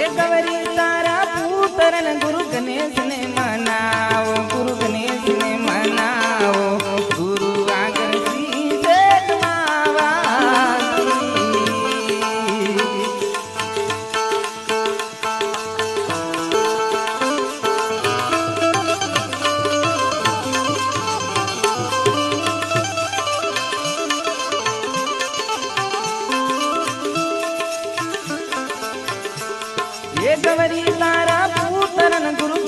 એ ગવરી તારા પુત્રન ગુરુ ગણેશ ఏ గవరి తారా పూతరణ గురు